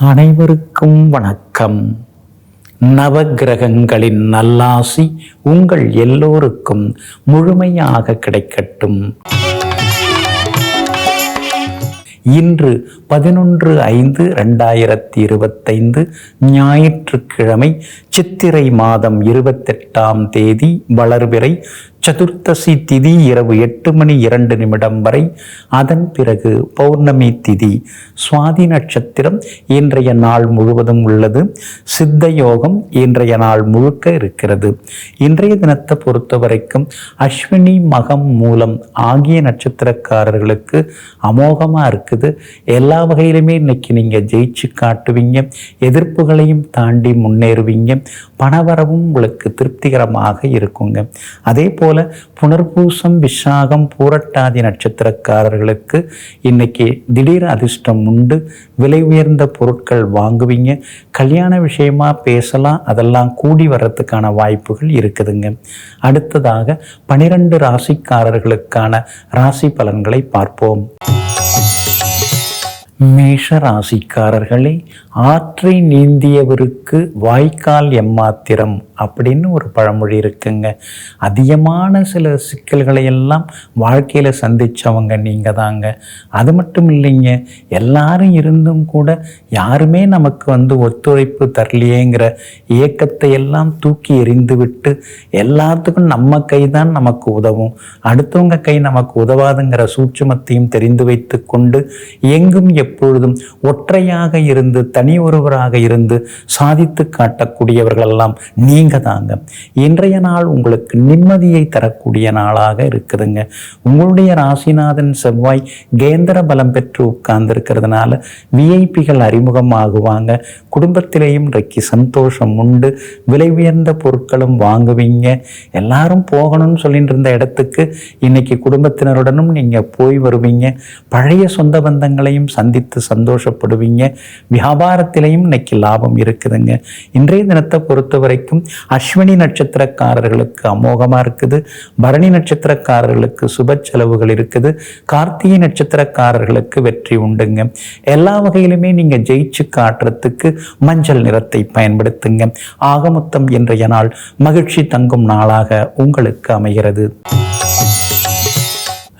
அனைவருக்கும் வணக்கம். நவகிரகங்களின் நல்லாசி உங்கள் எல்லோருக்கும் முழுமையாக கிடைக்கட்டும். இன்று பதினொன்று ஐந்து ரெண்டாயிரத்தி இருபத்தைந்து ஞாயிற்றுக்கிழமை சித்திரை மாதம் இருபத்தெட்டாம் தேதி வளர்பிறை சதுர்த்தசி திதி இரவு எட்டு மணி இரண்டு நிமிடம் வரை. அதன் பிறகு பௌர்ணமி திதி. சுவாதி நட்சத்திரம் இன்றைய நாள் முழுவதும் உள்ளது. சித்த யோகம் இன்றைய நாள் முழுக்க இருக்கிறது. இன்றைய தினத்தை பொறுத்த வரைக்கும் அஸ்வினி மகம் மூலம் ஆகிய நட்சத்திரக்காரர்களுக்கு அமோகமாக இருக்குது. எல்லா வகையிலுமே இன்னைக்கு நீங்கள் ஜெயிச்சு காட்டுவீங்க. எதிர்ப்புகளையும் தாண்டி முன்னேறுவீங்க. பணவரவும் உங்களுக்கு திருப்திகரமாக இருக்குங்க. அதே போல் புனர்பூசம் விஷாகம் பூரட்டாதி நட்சத்திரக்காரர்களுக்கு இன்னைக்கு திடீர் அதிர்ஷ்டம் உண்டு. விலை உயர்ந்த பொருட்கள் வாங்குவீங்க. கல்யாண விஷயமா பேசலாம். அதெல்லாம் கூடி வர்றதுக்கான வாய்ப்புகள் இருக்குதுங்க. அடுத்ததாக பனிரெண்டு ராசிக்காரர்களுக்கான ராசி பலன்களை பார்ப்போம். மேஷ ராசிக்காரர்களே ஆற்றை நீந்தியவருக்கு வாய்க்கால் எம்மாத்திரம். அப்படின்னு ஒரு பழமொழி இருக்குங்க. அதிகமான சில சிக்கல்களை எல்லாம் வாழ்க்கையில் சந்தித்தவங்க நீங்கள் தாங்க. அது மட்டும் இல்லைங்க எல்லாரும் இருந்தும் கூட யாருமே நமக்கு வந்து ஒத்துழைப்பு தரலையேங்கிற இயக்கத்தை எல்லாம் தூக்கி எறிந்துவிட்டு எல்லாத்துக்கும் நம்ம கை தான் நமக்கு உதவும். அடுத்தவங்க கை நமக்கு உதவாதுங்கிற சூட்சுமத்தையும் தெரிந்து வைத்து கொண்டு எங்கும் எப்பொழுதும் ஒற்றையாக இருந்து தனி ஒருவராக இருந்து சாதித்து காட்டக்கூடியவர்களெல்லாம் நீங்கள் தாங்க இன்றைய நாள் உங்களுக்கு நிம்மதியை தரக்கூடிய நாளாக இருக்குதுங்க. உங்களுடைய ராசிநாதன் செவ்வாய் கேந்திர பலம் பெற்று உட்கார்ந்துருக்கிறதுனால விஐபிகள் விஐபிகள் அறிமுகமாகுவாங்க. குடும்பத்திலேயும் இன்றைக்கு சந்தோஷம் உண்டு. விலை உயர்ந்த பொருட்களும் வாங்குவீங்க. எல்லாரும் போகணும்னு சொல்லிட்டு இருந்த இடத்துக்கு இன்னைக்கு குடும்பத்தினருடனும் நீங்கள் போய் வருவீங்க. பழைய சொந்த பந்தங்களையும் சந்தித்து சந்தோஷப்படுவீங்க. வியாபாரத்திலையும் இன்னைக்கு லாபம் இருக்குதுங்க. இன்றைய தினத்தை பொறுத்த வரைக்கும் அஸ்வினி நட்சத்திரக்காரர்களுக்கு அமோகமாக இருக்குது. பரணி நட்சத்திரக்காரர்களுக்கு சுப செலவுகள் இருக்குது. கார்த்திகை நட்சத்திரக்காரர்களுக்கு வெற்றி உண்டுங்க. எல்லா வகையிலுமே நீங்கள் ஜெயிச்சு காட்டுறதுக்கு மஞ்சள் நிறத்தை பயன்படுத்துங்க. ஆகமொத்தம் இன்றைய நாள் மகிழ்ச்சி தங்கும் நாளாக உங்களுக்கு அமைகிறது.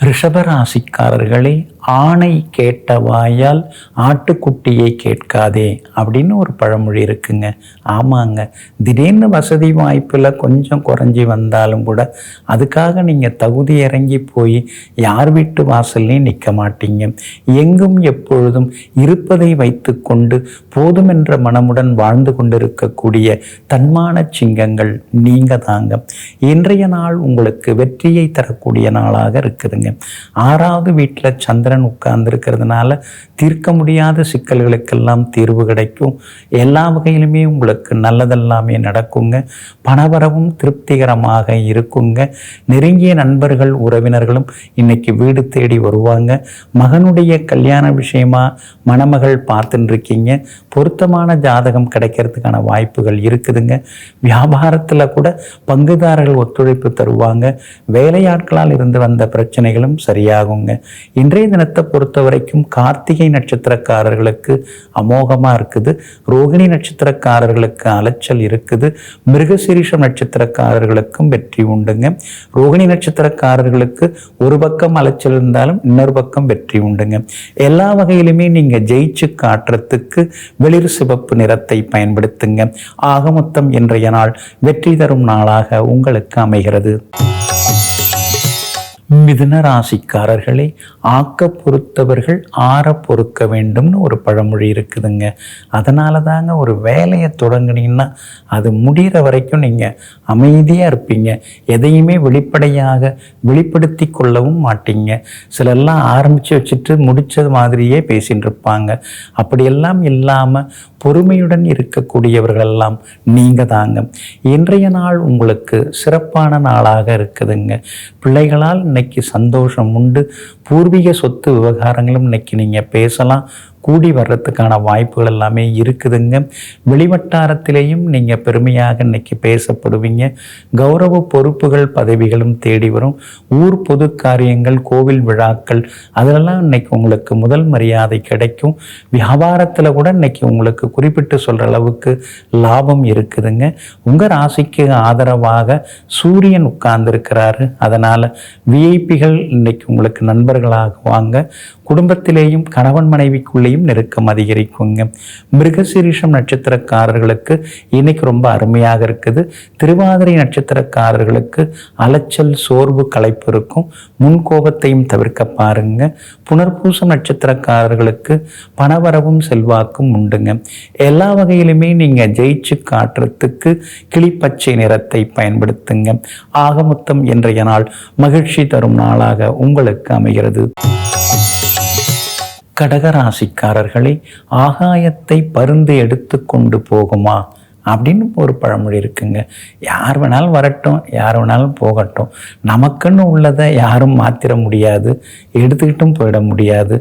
ரிஷபராசிக்காரர்களே ஆணை கேட்ட வாயால் ஆட்டுக்குட்டியை கேட்காதே அப்படின்னு ஒரு பழமொழி இருக்குங்க. ஆமாங்க. திடீர்னு வசதி வாய்ப்பில் கொஞ்சம் குறைஞ்சி வந்தாலும் கூட அதுக்காக நீங்கள் தகுதி இறங்கி போய் யார் வீட்டு வாசல்லையும் நிற்க மாட்டீங்க. எங்கும் எப்பொழுதும் இருப்பதை வைத்துக்கொண்டு போதுமென்ற மனமுடன் வாழ்ந்து கொண்டிருக்கக்கூடிய தன்மான சிங்கங்கள் நீங்க தாங்க. இன்றைய நாள் உங்களுக்கு வெற்றியை தரக்கூடிய நாளாக இருக்குதுங்க. ஆறாவது வீட்டில் சந்திரன் சந்திரன் உட்கார்ந்துருக்கிறதுனால தீர்க்க முடியாத சிக்கல்களுக்கெல்லாம் தீர்வு கிடைக்கும். எல்லா வகையிலுமே உங்களுக்கு நல்லதெல்லாமே நடக்குங்க. பணவரவும் திருப்திகரமாக இருக்குங்க. நெருங்கிய நண்பர்கள் உறவினர்களும் இன்னைக்கு வீடு தேடி வருவாங்க. மகனுடைய கல்யாண விஷயமா மணமகள் பார்த்துட்டு இருக்கீங்க பொருத்தமான ஜாதகம் கிடைக்கிறதுக்கான வாய்ப்புகள் இருக்குதுங்க. வியாபாரத்தில் கூட பங்குதாரர்கள் ஒத்துழைப்பு தருவாங்க. வேலையாட்களால் இருந்து வந்த பிரச்சனைகளும் சரியாகுங்க. இன்றைய தினத்தை பொறுத்த வரைக்கும் கார்த்திகை நட்சத்திரக்காரர்களுக்கு அமோகமாக இருக்குது. ரோகிணி நட்சத்திரக்காரர்களுக்கு அலைச்சல் இருக்குது. மிருகசீரிஷம் நட்சத்திரக்காரர்களுக்கும் வெற்றி உண்டுங்க. ரோகிணி நட்சத்திரக்காரர்களுக்கு ஒரு பக்கம் அலைச்சல் இருந்தாலும் இன்னொரு பக்கம் வெற்றி உண்டுங்க. எல்லா வகையிலுமே நீங்கள் ஜெயிச்சு காட்டுறதுக்கு வெளிர் சிவப்பு நிறத்தை பயன்படுத்துங்க. ஆகமொத்தம் இன்றைய நாள் வெற்றி தரும் நாளாக உங்களுக்கு அமைகிறது. மிதுன ராசிக்காரர்களே ஆக்க பொறுத்தவர்கள் ஆற பொறுக்க வேண்டும்னு ஒரு பழமொழி இருக்குதுங்க. அதனால தாங்க ஒரு வேலையை தொடங்குனீங்கன்னா அது முடிகிற வரைக்கும் நீங்கள் அமைதியாக இருப்பீங்க. எதையுமே வெளிப்படையாக வெளிப்படுத்தி கொள்ளவும் மாட்டீங்க. சிலர்லாம் ஆரம்பித்து வச்சுட்டு முடித்தது மாதிரியே பேசின்னு இருப்பாங்க. அப்படியெல்லாம் இல்லாமல் பொறுமையுடன் இருக்கக்கூடியவர்களெல்லாம் நீங்கள் தாங்க. இன்றைய நாள் உங்களுக்கு சிறப்பான நாளாக இருக்குதுங்க. பிள்ளைகளால் இன்னைக்கு சந்தோஷம் உண்டு. பூர்வீக சொத்து விவகாரங்களும் இன்னைக்கு நீங்கள் பேசலாம். கூடி வர்றதுக்கான வாய்ப்புகள் எல்லாமே இருக்குதுங்க. வெளிவட்டாரத்திலேயும் நீங்கள் பெருமையாக இன்னைக்கு பேசப்படுவீங்க. கௌரவ பொறுப்புகள் பதவிகளும் தேடி வரும். ஊர் பொது காரியங்கள் கோவில் விழாக்கள் அதிலெல்லாம் இன்னைக்கு உங்களுக்கு முதல் மரியாதை கிடைக்கும். வியாபாரத்தில் கூட இன்னைக்கு உங்களுக்கு குறிப்பிட்டு சொல்கிற அளவுக்கு லாபம் இருக்குதுங்க. உங்கள் ராசிக்கு ஆதரவாக சூரியன் உட்கார்ந்துருக்கிறாரு. அதனால் விஐபிகள் இன்னைக்கு உங்களுக்கு நண்பர்களாகுவாங்க. குடும்பத்திலேயும் கணவன் மனைவிக்குள்ளே மனைவிக்குள்ளேயும் நெருக்கம் அதிகரிக்குங்க. மிருகசீரிஷம் நட்சத்திரக்காரர்களுக்கு இன்னைக்கு ரொம்ப அருமையாக இருக்குது. திருவாதிரை நட்சத்திரக்காரர்களுக்கு அலைச்சல் சோர்வு களைப்பு இருக்கும். முன்கோபத்தையும் தவிர்க்க பாருங்க. புனர்பூசம் நட்சத்திரக்காரர்களுக்கு பணவரவும் செல்வாக்கும் உண்டுங்க. எல்லா வகையிலுமே நீங்க ஜெயிச்சு காட்டுறதுக்கு கிளிப்பச்சை நிறத்தை பயன்படுத்துங்க. ஆகமொத்தம் இன்றைய நாள் மகிழ்ச்சி தரும் நாளாக உங்களுக்கு அமைகிறது. கடகராசிக்காரர்களே ஆகாயத்தை பருந்து எடுத்து கொண்டு போகுமா? அப்படின்னு ஒரு பழமொழி இருக்குங்க. யார் வேணாலும் வரட்டும் யார் வேணாலும் போகட்டும். நமக்குன்னு உள்ளதை யாரும் மாற்றிட முடியாது எடுத்துக்கிட்டும் போயிட முடியாது.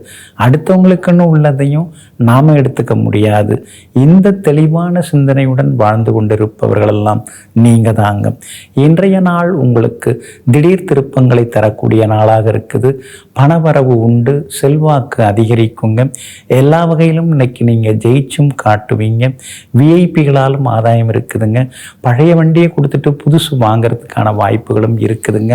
அடுத்தவங்களுக்குன்னு உள்ளதையும் நாம் எடுத்துக்க முடியாது. இந்த தெளிவான சிந்தனையுடன் வாழ்ந்து கொண்டிருப்பவர்களெல்லாம் நீங்கள் தாங்க. இன்றைய நாள் உங்களுக்கு திடீர் திருப்பங்களை தரக்கூடிய நாளாக இருக்குது. பணவரவு உண்டு செல்வாக்கு அதிகரிக்குங்க. எல்லா வகையிலும் இன்னைக்கு நீங்கள் ஜெயிச்சும் காட்டுவீங்க. விஐபிகளாலும் ஆதாயம் இருக்குதுங்க. பழைய வண்டியை கொடுத்துட்டு புதுசு வாங்கிறதுக்கான வாய்ப்புகளும் இருக்குதுங்க.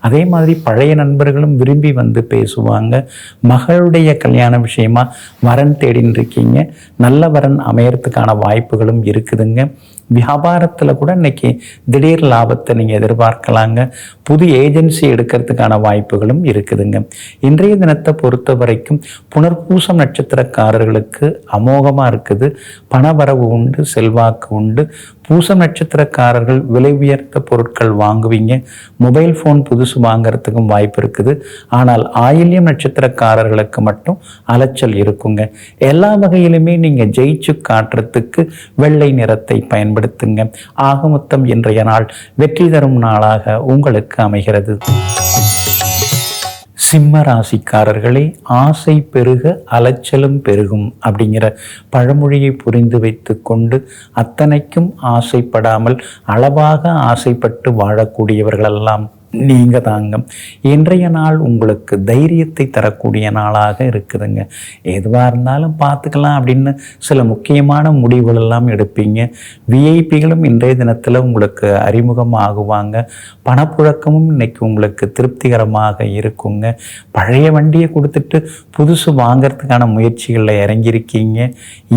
அதே மாதிரி பழைய நண்பர்களும் விரும்பி வந்து பேசுவாங்க. மகளுடைய கல்யாண விஷயமா வரன் தேடின்னு இருக்கீங்க. நல்ல வரன் அமையறதுக்கான வாய்ப்புகளும் இருக்குதுங்க. வியாபாரத்தில் கூட இன்னைக்கு திடீர் லாபத்தை நீங்கள் எதிர்பார்க்கலாங்க. புது ஏஜென்சி எடுக்கிறதுக்கான வாய்ப்புகளும் இருக்குதுங்க. இன்றைய தினத்தை பொறுத்த வரைக்கும் புனர்பூசம் நட்சத்திரக்காரர்களுக்கு அமோகமாக இருக்குது. பணவரவு உண்டு செல்வாக்கு உண்டு. பூச நட்சத்திரக்காரர்கள் விலை உயர்ந்த பொருட்கள் வாங்குவீங்க. மொபைல் ஃபோன் புதுசு வாங்குறதுக்கும் வாய்ப்பு இருக்குது. ஆனால் ஆயில்யம் நட்சத்திரக்காரர்களுக்கு மட்டும் அலைச்சல் இருக்குங்க. எல்லா வகையிலுமே நீங்கள் ஜெயிச்சு காட்டுறதுக்கு வெள்ளை நிறத்தை பயன்படுத்துங்க. ஆகமொத்தம் இன்றைய நாள் வெற்றி தரும் நாளாக உங்களுக்கு அமைகிறது. சிம்ம ராசிக்காரர்களே ஆசை பெருக அலைச்சலும் பெருகும் அப்படிங்கிற பழமொழியை புரிந்து வைத்து கொண்டு அத்தனைக்கும் ஆசைப்படாமல் அளவாக ஆசைப்பட்டு வாழக்கூடியவர்களெல்லாம் நீங்க தாங்க. இன்றைய நாள் உங்களுக்கு தைரியத்தை தரக்கூடிய நாளாக இருக்குதுங்க. எதுவாக இருந்தாலும் பார்த்துக்கலாம் அப்படின்னு சில முக்கியமான முடிவுகள் எல்லாம் எடுப்பீங்க விஐபிகளும் இன்றைய தினத்தில் உங்களுக்கு அறிமுகம் ஆகுவாங்க பணப்புழக்கமும் இன்னைக்கு உங்களுக்கு திருப்திகரமாக இருக்குங்க. பழைய வண்டியை கொடுத்துட்டு புதுசு வாங்கிறதுக்கான முயற்சிகளில் இறங்கியிருக்கீங்க.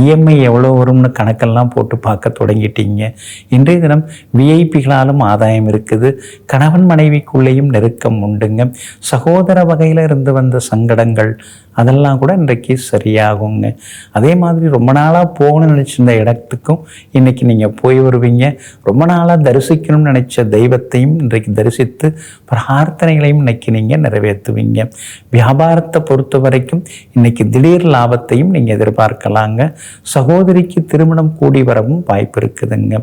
இஎம்ஐ எவ்வளோ வரும்னு கணக்கெல்லாம் போட்டு பார்க்க தொடங்கிட்டீங்க. இன்றைய தினம் விஐபிகளாலும் ஆதாயம் இருக்குது. கணவன் மனைவி குள்ளேயும் நெருக்கம் உண்டுங்க. சகோதர வகையில் இருந்து வந்த சங்கடங்கள் அதெல்லாம் கூட இன்றைக்கு சரியாகுங்க. அதே மாதிரி ரொம்ப நாளாக போகணும்னு நினச்சிருந்த இடத்துக்கும் இன்றைக்கி நீங்கள் போய் வருவீங்க. ரொம்ப நாளாக தரிசிக்கணும்னு நினச்ச தெய்வத்தையும் இன்றைக்கு தரிசித்து பிரார்த்தனைகளையும் இன்னைக்கு நீங்கள் நிறைவேற்றுவீங்க. வியாபாரத்தை பொறுத்த வரைக்கும் இன்றைக்கி திடீர் லாபத்தையும் நீங்கள் எதிர்பார்க்கலாங்க. சகோதரிக்கு திருமணம் கூடி வரவும் வாய்ப்பு இருக்குதுங்க.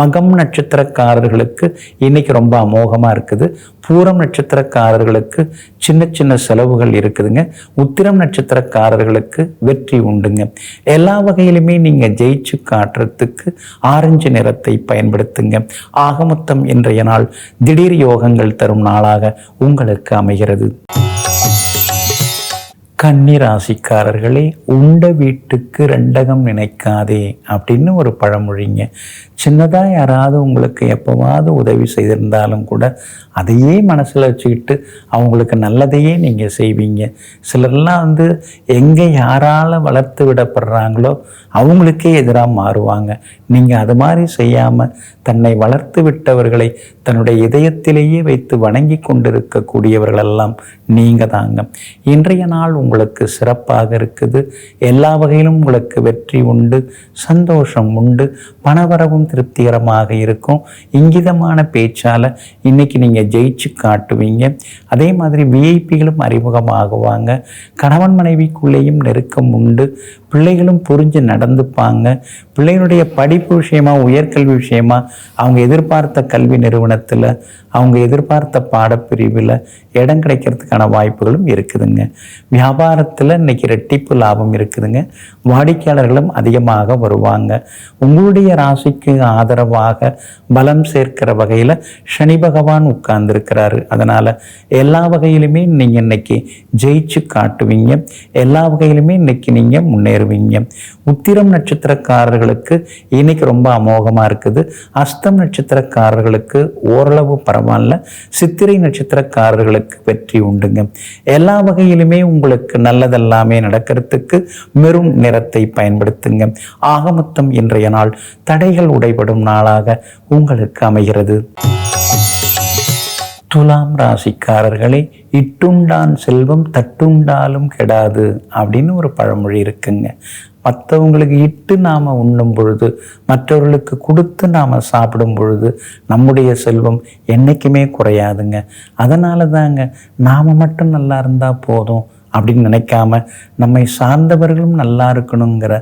மகம் நட்சத்திரக்காரர்களுக்கு இன்றைக்கி ரொம்ப அமோகமாக இருக்குது. பூரம் நட்சத்திரக்காரர்களுக்கு சின்ன சின்ன செலவுகள் இருக்குதுங்க. உத்திரம் நட்சத்திரக்காரர்களுக்கு வெற்றி உண்டுங்க. எல்லா வகையிலுமே நீங்க ஜெயிச்சு காட்டுறதுக்கு ஆரஞ்சு நிறத்தை பயன்படுத்துங்க. ஆகமொத்தம் இன்றைய நாள் திடீர் யோகங்கள் தரும் நாளாக உங்களுக்கு அமைகிறது. கன்னி ராசிக்காரர்களே உண்ட வீட்டுக்கு ரெண்டகம் நினைக்காதே அப்படின்னு ஒரு பழமொழிங்க. சின்னதாக யாராவது உங்களுக்கு எப்போவாவது உதவி செய்திருந்தாலும் கூட அதையே மனசில் வச்சுக்கிட்டு அவங்களுக்கு நல்லதையே நீங்கள் செய்வீங்க. சிலர்லாம் வந்து எங்கே யாரால் வளர்த்து விடப்படுறாங்களோ அவங்களுக்கே எதிராக மாறுவாங்க. நீங்கள் அது மாதிரி செய்யாமல் தன்னை வளர்த்து விட்டவர்களை தன்னுடைய இதயத்திலேயே வைத்து வணங்கி கொண்டிருக்கக்கூடியவர்களெல்லாம் நீங்கள் தாங்க. இன்றைய நாள் உங்களுக்கு சிறப்பாக இருக்குது. எல்லா வகையிலும் உங்களுக்கு வெற்றி உண்டு சந்தோஷம் உண்டு பணவரவும் திருப்திகரமாக இருக்கும். இங்கிதமான பேச்சால் இன்னைக்கு நீங்கள் ஜெயிச்சு காட்டுவீங்க. அதே மாதிரி விஐபிகளும் அறிமுகமாகுவாங்க. கணவன் மனைவிக்குள்ளேயும் நெருக்கம் உண்டு. பிள்ளைகளும் புரிஞ்சு நடந்துப்பாங்க. பிள்ளைகளுடைய படிப்பு விஷயமா உயர்கல்வி விஷயமா அவங்க எதிர்பார்த்த கல்வி நிறுவனத்தில் அவங்க எதிர்பார்த்த பாடப்பிரிவில் இடம் கிடைக்கிறதுக்கான வாய்ப்புகளும் இருக்குதுங்க. வியாபாரத்தில் இன்னைக்கு ரெட்டிப்பு லாபம் இருக்குதுங்க. வாடிக்கையாளர்களும் அதிகமாக வருவாங்க. உங்களுடைய ராசிக்கு ஆதரவாக பலம் சேர்க்கிற வகையில் சனி பகவான் உட்கார்ந்துருக்கிறாரு. அதனால் எல்லா வகையிலுமே நீங்கள் இன்னைக்கு ஜெயிச்சு காட்டுவீங்க. எல்லா வகையிலுமே இன்னைக்கு நீங்கள் முன்னேறுவீங்க உத்திரம் நட்சத்திரக்காரர்களுக்கு இன்னைக்கு ரொம்ப அமோகமாக இருக்குது. அஸ்தம் நட்சத்திரக்காரர்களுக்கு ஓரளவு பரவாயில்ல. சித்திரை நட்சத்திரக்காரர்களுக்கு வெற்றி உண்டுங்க. எல்லா வகையிலுமே உங்களுக்கு நல்லதெல்லாமே நடக்கிறதுக்கு மெரும் நிறத்தை பயன்படுத்துங்க. ஆகமொத்தம் இன்றைய நாள் தடைகள் உடைபடும் நாளாக உங்களுக்கு அமைகிறது. துலாம் ராசிக்காரர்களே இட்டுண்டான் செல்வம் தட்டுண்டாலும் கெடாது அப்படின்னு ஒரு பழமொழி இருக்குங்க. மற்றவங்களுக்கு இட்டு நாம் உண்ணும் பொழுது மற்றவர்களுக்கு கொடுத்து நாம் சாப்பிடும் பொழுது நம்முடைய செல்வம் என்றைக்குமே குறையாதுங்க. அதனால தாங்க நாம் மட்டும் நல்லா இருந்தால் போதும் அப்படின்னு நினைக்காம நம்மை சார்ந்தவர்களும் நல்லா இருக்கணுங்கிற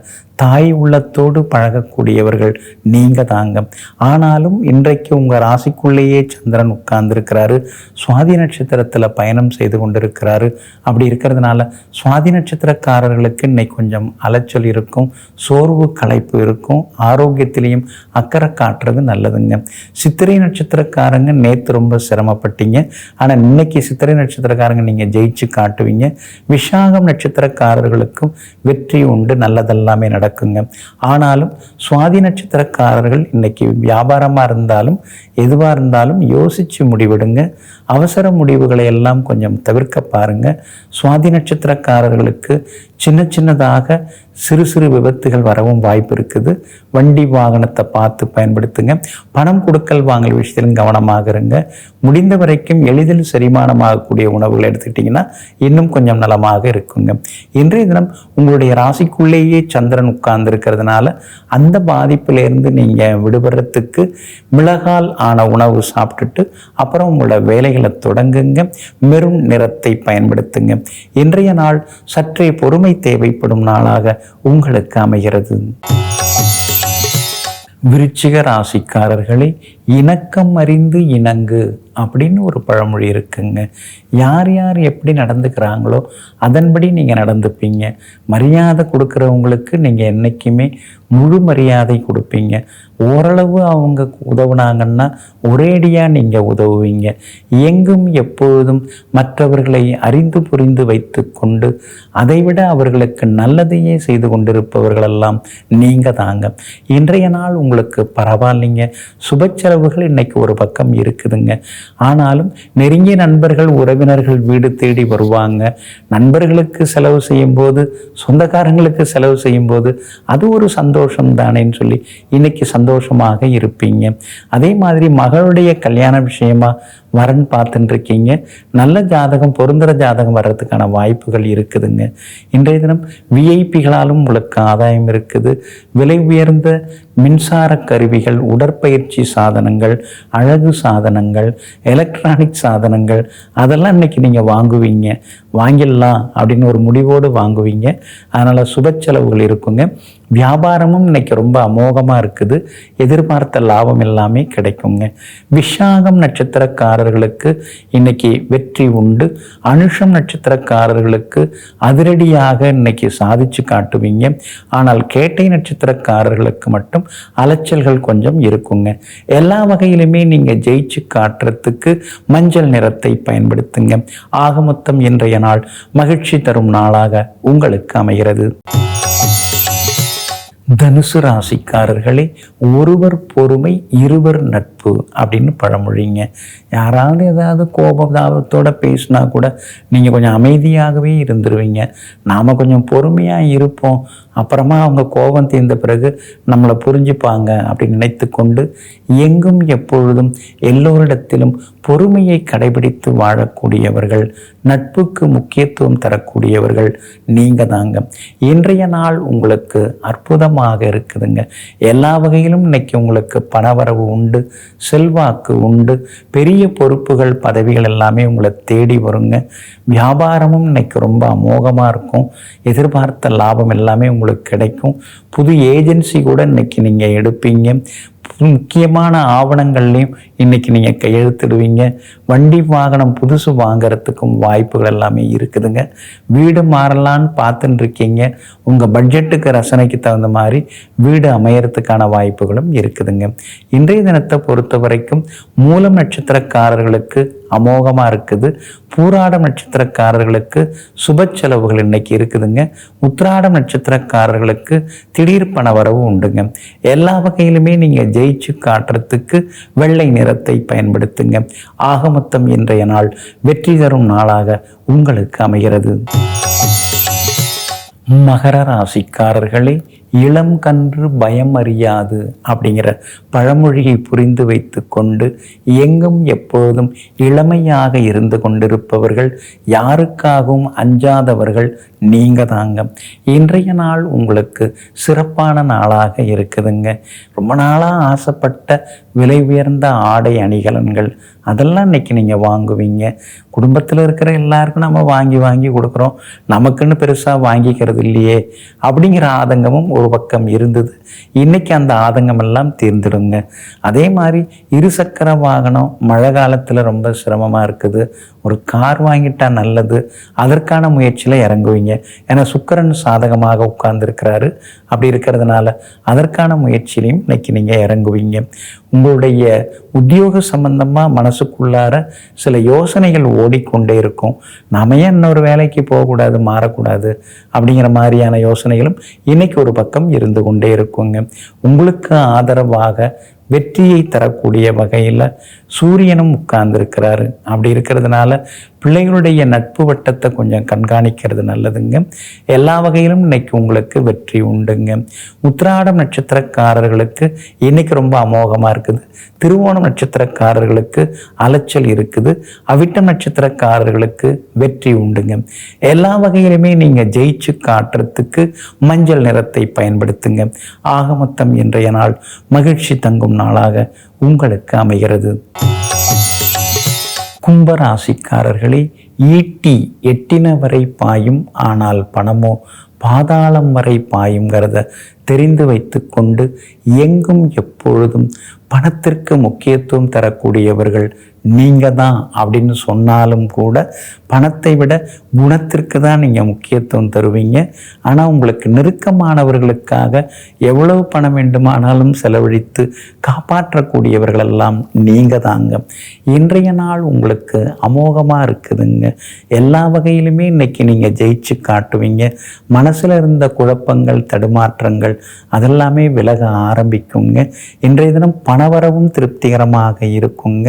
தாய் உள்ளத்தோடு பழகக்கூடியவர்கள் நீங்க தாங்க. ஆனாலும் இன்றைக்கு உங்கள் ராசிக்குள்ளேயே சந்திரன் உட்கார்ந்துருக்கிறாரு. சுவாதி நட்சத்திரத்தில் பயணம் செய்து கொண்டிருக்கிறாரு. அப்படி இருக்கிறதுனால சுவாதி நட்சத்திரக்காரர்களுக்கு இன்னைக்கு கொஞ்சம் அலைச்சல் இருக்கும். சோர்வு களைப்பு இருக்கும். ஆரோக்கியத்திலையும் அக்கறை காட்டுறது நல்லதுங்க. சித்திரை நட்சத்திரக்காரங்க நேற்று ரொம்ப சிரமப்பட்டீங்க. ஆனால் இன்னைக்கு சித்திரை நட்சத்திரக்காரங்க நீங்கள் ஜெயிச்சு காட்டுவீங்க. விஷாகம் நட்சத்திரக்காரர்களுக்கும் வெற்றி உண்டு. நல்லதெல்லாமே நடக்கும் நடக்குங்க. ஆனாலும் சுவாதி நட்சத்திரக்காரர்கள் இன்னைக்கு வியாபாரமாக இருந்தாலும் எதுவாக இருந்தாலும் யோசித்து முடிவெடுங்க. அவசர முடிவுகளை எல்லாம் கொஞ்சம் தவிர்க்க பாருங்க. சுவாதி நட்சத்திரக்காரர்களுக்கு சின்ன சின்னதாக சிறு சிறு விபத்துகள் வரவும் வாய்ப்பு இருக்குது. வண்டி வாகனத்தை பார்த்து பயன்படுத்துங்க. பணம் கொடுக்கல் வாங்கல் விஷயத்திலும் கவனமாக இருங்க. முடிந்த வரைக்கும் எளிதில் செரிமானமாகக்கூடிய உணவுகளை எடுத்துக்கிட்டிங்கன்னா இன்னும் கொஞ்சம் நலமாக இருக்குங்க. இன்றைய தினம் உங்களுடைய ராசிக்குள்ளேயே சந்திரன் உட்கார்ந்து இருக்கிறதுனால அந்த பாதிப்பிலிருந்து நீங்கள் விடுபடுறதுக்கு மிளகால் ஆன உணவு சாப்பிட்டுட்டு அப்புறம் உங்களோட வேலைகளை தொடங்குங்க. மெரும் நிறத்தை பயன்படுத்துங்க. இன்றைய நாள் சற்றே பொறுமை தேவைப்படும் நாளாக உங்களுக்கு அமைகிறது. விருச்சிக ராசிக்காரர்களே இணக்கம் அறிந்து இணங்கு அப்படின்னு ஒரு பழமொழி இருக்குங்க. யார் யார் எப்படி நடந்துக்கிறாங்களோ அதன்படி நீங்கள் நடந்துப்பீங்க. மரியாதை கொடுக்குறவங்களுக்கு நீங்கள் என்றைக்குமே முழு மரியாதை கொடுப்பீங்க. ஓரளவு அவங்க உதவுனாங்கன்னா ஒரேடியாக நீங்கள் உதவுவீங்க. எங்கும் எப்பொழுதும் மற்றவர்களை அறிந்து புரிந்து வைத்து கொண்டு அதைவிட அவர்களுக்கு நல்லதையே செய்து கொண்டிருப்பவர்களெல்லாம் நீங்கள் தாங்க. இன்றைய நாள் உங்களுக்கு பரவாயில்லைங்க. சுப உறவுகள் இன்னைக்கு ஒரு பக்கம் இருக்குதுங்க. ஆனாலும் நெருங்கிய நண்பர்கள் உறவினர்கள் வீடு தேடி வருவாங்க. நண்பர்களுக்கு செலவு செய்யும்போது சொந்தக்காரங்களுக்கு செலவு செய்யும்போது அது ஒரு சந்தோஷம் தானேன்னு சொல்லி இன்னைக்கு சந்தோஷமாக இருப்பீங்க. அதே மாதிரி மகளுடைய கல்யாண விஷயமா வரன் பார்த்துட்டுருக்கீங்க நல்ல ஜாதகம் பொருந்துகிற ஜாதகம் வர்றதுக்கான வாய்ப்புகள் இருக்குதுங்க. இன்றைய தினம் விஐபிகளாலும் உங்களுக்கு ஆதாயம் இருக்குது. விலை உயர்ந்த மின்சார கருவிகள் உடற்பயிற்சி சாதனங்கள் அழகு சாதனங்கள் எலக்ட்ரானிக் சாதனங்கள் அதெல்லாம் இன்னைக்கு நீங்கள் வாங்குவீங்க. வாங்கிடலாம் அப்படின்னு ஒரு முடிவோடு வாங்குவீங்க. அதனால் சுப செலவுகள் இருக்குங்க. வியாபாரமும் இன்னைக்கு ரொம்ப அமோகமாக இருக்குது. எதிர்பார்த்த லாபம் எல்லாமே கிடைக்குங்க. விஷாகம் நட்சத்திரக்காரர்களுக்கு இன்னைக்கு வெற்றி உண்டு. அனுஷம் நட்சத்திரக்காரர்களுக்கு அதிரடியாக இன்னைக்கு சாதிச்சு காட்டுவீங்க. ஆனால் கேட்டை நட்சத்திரக்காரர்களுக்கு மட்டும் அலைச்சல்கள் கொஞ்சம் இருக்குங்க. எல்லா வகையிலுமே நீங்கள் ஜெயிச்சு காட்டுறதுக்கு மஞ்சள் நிறத்தை பயன்படுத்துங்க. ஆகமொத்தம் இன்றைய நாள் மகிழ்ச்சி தரும் நாளாக உங்களுக்கு அமைகிறது. தனுசு ராசிக்காரர்களே ஒருவர் பொறுமை இருவர் நட்பு அப்படின்னு பழமொழிங்க. யாராவது ஏதாவது கோபதாபத்தோட பேசினா கூட நீங்கள் கொஞ்சம் அமைதியாகவே இருந்துருவீங்க. நாம் கொஞ்சம் பொறுமையாக இருப்போம். அப்புறமா அவங்க கோபம் தீர்ந்த பிறகு நம்மளை புரிஞ்சுப்பாங்க அப்படின்னு நினைத்து கொண்டு எங்கும் எப்பொழுதும் எல்லோரிடத்திலும் பொறுமையை கடைபிடித்து வாழக்கூடியவர்கள் நட்புக்கு முக்கியத்துவம் தரக்கூடியவர்கள் நீங்க தாங்க. இன்றைய நாள் உங்களுக்கு அற்புதமாக இருக்குதுங்க. எல்லா வகையிலும் இன்னைக்கு உங்களுக்கு பணவரவு உண்டு செல்வாக்கு உண்டு பெரிய பொறுப்புகள் பதவிகள் எல்லாமே உங்களை தேடி வருங்க. வியாபாரமும் இன்னைக்கு ரொம்ப அமோகமாக இருக்கும். எதிர்பார்த்த லாபம் எல்லாமே உங்களுக்கு உங்களுக்கு கிடைக்கும். புது ஏஜென்சி கூட இன்னைக்கு நீங்கள் எடுப்பீங்க. முக்கியமான ஆவணங்கள்லையும் இன்னைக்கு நீங்கள் கையெழுத்திடுவீங்க. வண்டி வாகனம் புதுசு வாங்குறதுக்கும் வாய்ப்புகள் எல்லாமே இருக்குதுங்க. வீடு மாறலான்னு பார்த்துட்டு இருக்கீங்க உங்கள் பட்ஜெட்டுக்கு ரசனைக்கு தகுந்த மாதிரி வீடு அமையறதுக்கான வாய்ப்புகளும் இருக்குதுங்க. இன்றைய தினத்தை பொறுத்த வரைக்கும் மூலம் நட்சத்திரக்காரர்களுக்கு அமோகமாக இருக்குது. பூராடம் நட்சத்திரக்காரர்களுக்கு சுப செலவுகள் இன்னைக்கு இருக்குதுங்க. உத்திராடம் நட்சத்திரக்காரர்களுக்கு திடீர் பண வரவு உண்டுங்க. எல்லா வகையிலுமே நீங்கள் ஜெயிச்சு காட்டுறதுக்கு வெள்ளை நிறத்தை பயன்படுத்துங்க. ஆக மொத்தம் இன்றைய நாள் வெற்றி தரும் நாளாக உங்களுக்கு அமைகிறது. மகர ராசிக்காரர்களே இளம் கன்று பயம் அறியாது அப்படிங்கிற பழமொழியை புரிந்து வைத்து கொண்டு எங்கும் எப்பொழுதும் இளமையாக இருந்து கொண்டிருப்பவர்கள் யாருக்காகவும் அஞ்சாதவர்கள் நீங்க தாங்க. இன்றைய நாள் உங்களுக்கு சிறப்பான நாளாக இருக்குதுங்க. ரொம்ப நாளாக ஆசைப்பட்ட விலை உயர்ந்த ஆடை அணிகலன்கள் அதெல்லாம் இன்னைக்கு நீங்கள் வாங்குவீங்க. குடும்பத்தில் இருக்கிற எல்லாருக்கும் நம்ம வாங்கி வாங்கி கொடுக்குறோம். நமக்குன்னு பெருசாக வாங்கிக்கிறது இல்லையே அப்படிங்கிற ஆதங்கமும் ஒரு பக்கம் இருந்தது. இன்னைக்கு அந்த ஆதங்கம் எல்லாம் தீர்ந்துடுங்க. அதே மாதிரி இருசக்கர வாகனம் மழை காலத்தில் ரொம்ப சிரமமாக இருக்குது. ஒரு கார் வாங்கிட்டா நல்லது. அதற்கான முயற்சியில் இறங்குவீங்க. ஏன்னா சுக்கரன் சாதகமாக உட்கார்ந்துருக்கிறாரு. அப்படி இருக்கிறதுனால அதற்கான முயற்சியிலையும் இன்னைக்கு நீங்கள் இறங்குவீங்க. உங்களுடைய உத்தியோக சம்பந்தமாக மனசுக்குள்ளார சில யோசனைகள் ஓடிக்கொண்டே இருக்கும். நாம ஏன் இன்னொரு வேலைக்கு போகக்கூடாது மாறக்கூடாது அப்படிங்கிற மாதிரியான யோசனைகளும் இன்னைக்கு ஒரு பக்கம் இருந்து கொண்டே இருக்குங்க. உங்களுக்கு ஆதரவாக வெற்றியை தரக்கூடிய வகையில் சூரியனும் உட்கார்ந்துருக்கிறாரு. அப்படி இருக்கிறதுனால பிள்ளைகளுடைய நட்பு வட்டத்தை கொஞ்சம் கண்காணிக்கிறது நல்லதுங்க. எல்லா வகையிலும் இன்னைக்கு உங்களுக்கு வெற்றி உண்டுங்க. உத்திராடம் நட்சத்திரக்காரர்களுக்கு இன்னைக்கு ரொம்ப அமோகமாக இருக்குது. திருவோணம் நட்சத்திரக்காரர்களுக்கு அலைச்சல் இருக்குது. அவிட்டம் நட்சத்திரக்காரர்களுக்கு வெற்றி உண்டுங்க. எல்லா வகையிலுமே நீங்கள் ஜெயிச்சு காட்டுறதுக்கு மஞ்சள் நிறத்தை பயன்படுத்துங்க. ஆக மொத்தம் இன்றைய நாள் மகிழ்ச்சி தங்கும் நாளாக உங்களுக்கு அமைகிறது. கும்பராசிக்காரர்களே ஈட்டி எட்டின வரை பாயும் ஆனால் பணமோ பாதாளம் வரை பாயுங்கிறத தெரிந்து வைத்துக்கொண்டு எங்கும் எப்பொழுதும் பணத்திற்கு முக்கியத்துவம் தரக்கூடியவர்கள் நீங்கள் தான் அப்படின்னு சொன்னாலும் கூட பணத்தை விட குணத்திற்கு தான் நீங்கள் முக்கியத்துவம் தருவீங்க. ஆனால் உங்களுக்கு நெருக்கமானவர்களுக்காக எவ்வளவு பணம் வேண்டுமானாலும் செலவழித்து காப்பாற்றக்கூடியவர்களெல்லாம் நீங்கள் தாங்க இன்றைய நாள் உங்களுக்கு அமோகமாக இருக்குதுங்க. எல்லா வகையிலுமே இன்னைக்கு நீங்கள் ஜெயிச்சு காட்டுவீங்க. மனசில் இருந்த குழப்பங்கள் தடுமாற்றங்கள் அதெல்லாமே விலக ஆரம்பிக்குங்க. இன்றைய தினம் பணவரவும் திருப்திகரமாக இருக்குங்க.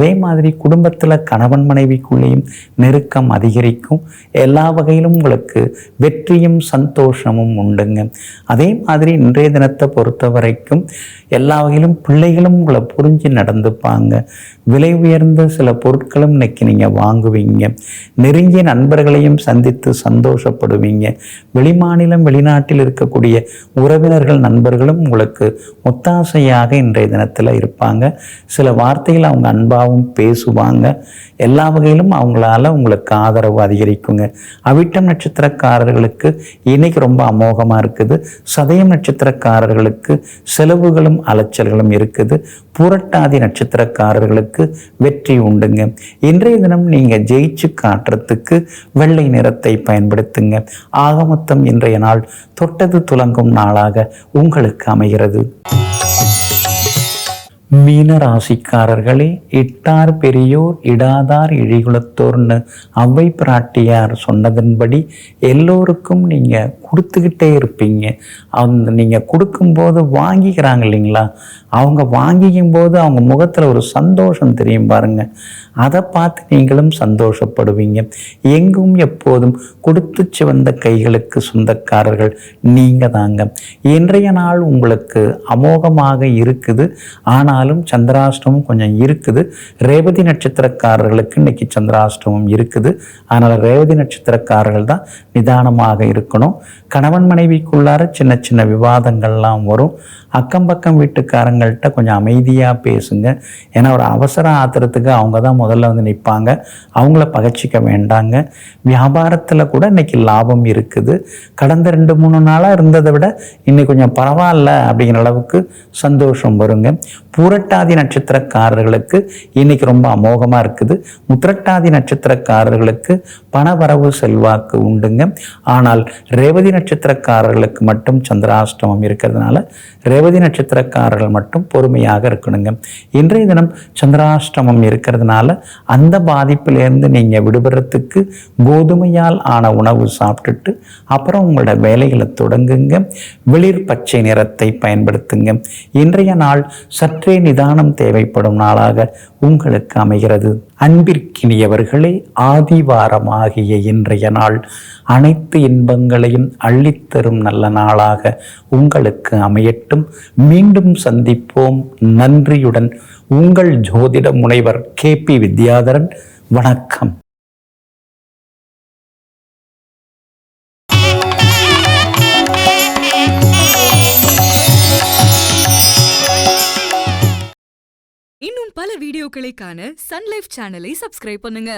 அதே மாதிரி குடும்பத்தில் கணவன் மனைவிக்குள்ளேயும் நெருக்கம் அதிகரிக்கும். எல்லா வகையிலும் உங்களுக்கு வெற்றியும் சந்தோஷமும் உண்டுங்க. அதே மாதிரி இன்றைய தினத்தை பொறுத்த வரைக்கும் எல்லா வகையிலும் பிள்ளைகளும் உங்களை புரிஞ்சு நடந்துப்பாங்க. விலை உயர்ந்த சில பொருட்களும் இன்னைக்கு நீங்கள் வாங்குவீங்க. நெருங்கிய நண்பர்களையும் சந்தித்து சந்தோஷப்படுவீங்க. வெளிமாநிலம் வெளிநாட்டில் இருக்கக்கூடிய உறவினர்கள் நண்பர்களும் உங்களுக்கு ஒத்தாசையாக இன்றைய தினத்தில் இருப்பாங்க. சில வார்த்தைகள் அவங்க அன்பாகவும் பேசுவாங்க. எல்லா வகையிலும் அவங்களால உங்களுக்கு ஆதரவு அதிகரிக்குங்க. அவிட்டம் நட்சத்திரக்காரர்களுக்கு இன்னைக்கு ரொம்ப அமோகமாக இருக்குது. சதயம் நட்சத்திரக்காரர்களுக்கு செலவுகளும் அலைச்சல்களும் இருக்குது. புரட்டாதி நட்சத்திரக்காரர்களுக்கு வெற்றி உண்டுங்க. இன்றைய தினம் நீங்கள் ஜெயிச்சு காட்டுறதுக்கு வெள்ளை நிறத்தை பயன்படுத்துங்க. ஆகமொத்தம் இன்றைய நாள் தொட்டது துலங்கும் நாளாக உங்களுக்கு அமைகிறது. மீன ராசிக்காரர்களே இட்டார் பெரியோர் இடாதார் இழிகுலத்தோர்னு அவ்வை பிராட்டியார் சொன்னதன்படி எல்லோருக்கும் நீங்கள் கொடுத்துக்கிட்டே இருப்பீங்க. அந்த நீங்கள் கொடுக்கும்போது வாங்கிக்கிறாங்க இல்லைங்களா? அவங்க வாங்கிக்கும் போது அவங்க முகத்தில் ஒரு சந்தோஷம் தெரியும் பாருங்க. அதை பார்த்து நீங்களும் சந்தோஷப்படுவீங்க. எங்கும் எப்போதும் கொடுத்து சிவந்த கைகளுக்கு சொந்தக்காரர்கள் நீங்கள் தாங்க. இன்றைய நாள் உங்களுக்கு அமோகமாக இருக்குது. ஆனால் ஆனாலும் சந்திராஷ்டமம் கொஞ்சம் இருக்குது. ரேவதி நட்சத்திரக்காரர்களுக்கு இன்னைக்கு சந்திராஷ்டமம் இருக்குது. அதனால் ரேவதி நட்சத்திரக்காரர்கள் தான் நிதானமாக இருக்கணும். கணவன் மனைவிக்குள்ளார சின்ன சின்ன விவாதங்கள்லாம் வரும். அக்கம் பக்கம் வீட்டுக்காரங்கள்ட்ட கொஞ்சம் அமைதியாக பேசுங்க. ஏன்னா ஒரு அவசர ஆத்திரத்துக்கு அவங்க தான் முதல்ல வந்து நிற்பாங்க அவங்கள பகச்சிக்க வேண்டாங்க. வியாபாரத்தில் கூட இன்னைக்கு லாபம் இருக்குது. கடந்த ரெண்டு மூணு நாளாக இருந்ததை விட இன்னைக்கு கொஞ்சம் பரவாயில்ல அப்படிங்கிற அளவுக்கு சந்தோஷம் வருங்க. பூரட்டாதி நட்சத்திரக்காரர்களுக்கு இன்னைக்கு ரொம்ப அமோகமாக இருக்குது. முத்திரட்டாதி நட்சத்திரக்காரர்களுக்கு பணவரவு செல்வாக்கு உண்டுங்க. ஆனால் ரேவதி நட்சத்திரக்காரர்களுக்கு மட்டும் சந்திராஷ்டமம் இருக்கிறதுனால ரேவதி நட்சத்திரக்காரர்கள் மட்டும் பொறுமையாக இருக்கணுங்க. இன்றைய தினம் சந்திராஷ்டமம் இருக்கிறதுனால அந்த பாதிப்பிலேருந்து நீங்கள் விடுபடுறதுக்கு கோதுமையால் ஆன உணவு சாப்பிட்டுட்டு அப்புறம் உங்களோட வேலைகளை தொடங்குங்க. வெளிர் பச்சை நிறத்தை பயன்படுத்துங்க. இன்றைய நாள் சற்றே நிதானம் தேவைப்படும் நாளாக உங்களுக்கு அமைகிறது. அன்பிற்கினியவர்களே ஆதிவாரமாகிய இன்றைய நாள் அனைத்து இன்பங்களையும் அள்ளித்தரும் நல்ல நாளாக உங்களுக்கு அமையட்டும். மீண்டும் சந்திப்போம். நன்றியுடன் உங்கள் ஜோதிட முனைவர் கே பி வித்யாதரன். வணக்கம். இன்னும் பல வீடியோக்களை காண சன்லைஃப் சேனலை சப்ஸ்கிரைப் பண்ணுங்க.